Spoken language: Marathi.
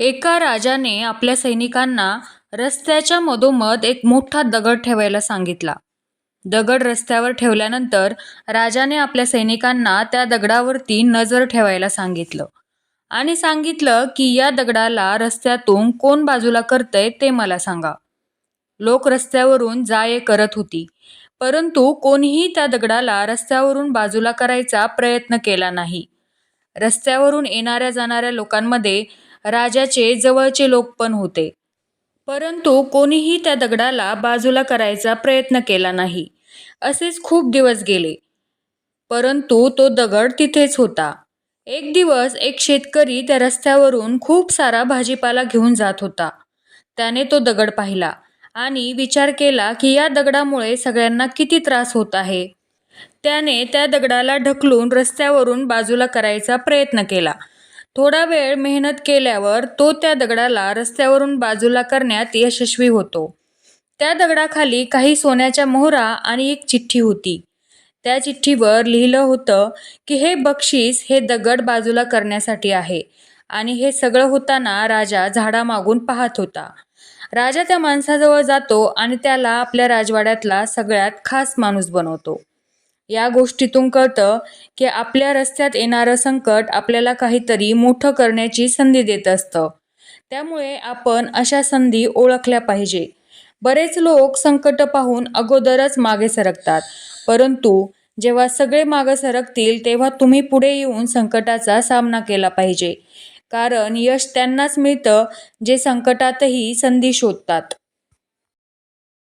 एका राजाने आपल्या सैनिकांना रस्त्याच्या मधोमध एक मोठा दगड ठेवायला सांगितला. दगड रस्त्यावर ठेवल्यानंतर राजाने आपल्या सैनिकांना त्या दगडावरती नजर ठेवायला सांगितलं आणि सांगितलं की या दगडाला रस्त्यातून कोण बाजूला करतंय ते मला सांगा. लोक रस्त्यावरून जा ये करत होती परंतु कोणीही त्या दगडाला रस्त्यावरून बाजूला करायचा प्रयत्न केला नाही. रस्त्यावरून येणाऱ्या जाणाऱ्या लोकांमध्ये राजाचे जवळचे लोक पण होते. परंतु कोणीही त्या दगडाला बाजूला करायचा प्रयत्न केला नाही. असेच खूप दिवस गेले. परंतु तो दगड तिथेच होता. एक दिवस एक शेतकरी त्या रस्त्यावरून खूप सारा भाजीपाला घेऊन जात होता. त्याने तो दगड पाहिला आणि विचार केला की या दगडामुळे सगळ्यांना किती त्रास होत आहे. त्याने त्या दगडाला ढकलून रस्त्यावरून बाजूला करायचा प्रयत्न केला. थोडा वेळ मेहनत केल्यावर तो त्या दगडाला रस्त्यावरून बाजूला करण्यात यशस्वी होतो. त्या दगडाखाली काही सोन्याच्या मोहरा आणि एक चिठ्ठी होती. त्या चिठ्ठीवर लिहिलं होतं की हे बक्षीस हे दगड बाजूला करण्यासाठी आहे आणि हे सगळं होताना राजा झाडामागून पाहत होता. राजा त्या माणसाजवळ जातो आणि त्याला आपल्या राजवाड्यातला सगळ्यात खास माणूस बनवतो. या गोष्टीतून कळतं की आपल्या रस्त्यात येणारं संकट आपल्याला काहीतरी मोठं करण्याची संधी देत असतं. त्यामुळे आपण अशा संधी ओळखल्या पाहिजे. बरेच लोक संकट पाहून अगोदरच मागे सरकतात. परंतु जेव्हा सगळे मागे सरकतील तेव्हा तुम्ही पुढे येऊन संकटाचा सामना केला पाहिजे. कारण यश त्यांनाच मिळतं जे संकटातही संधी शोधतात.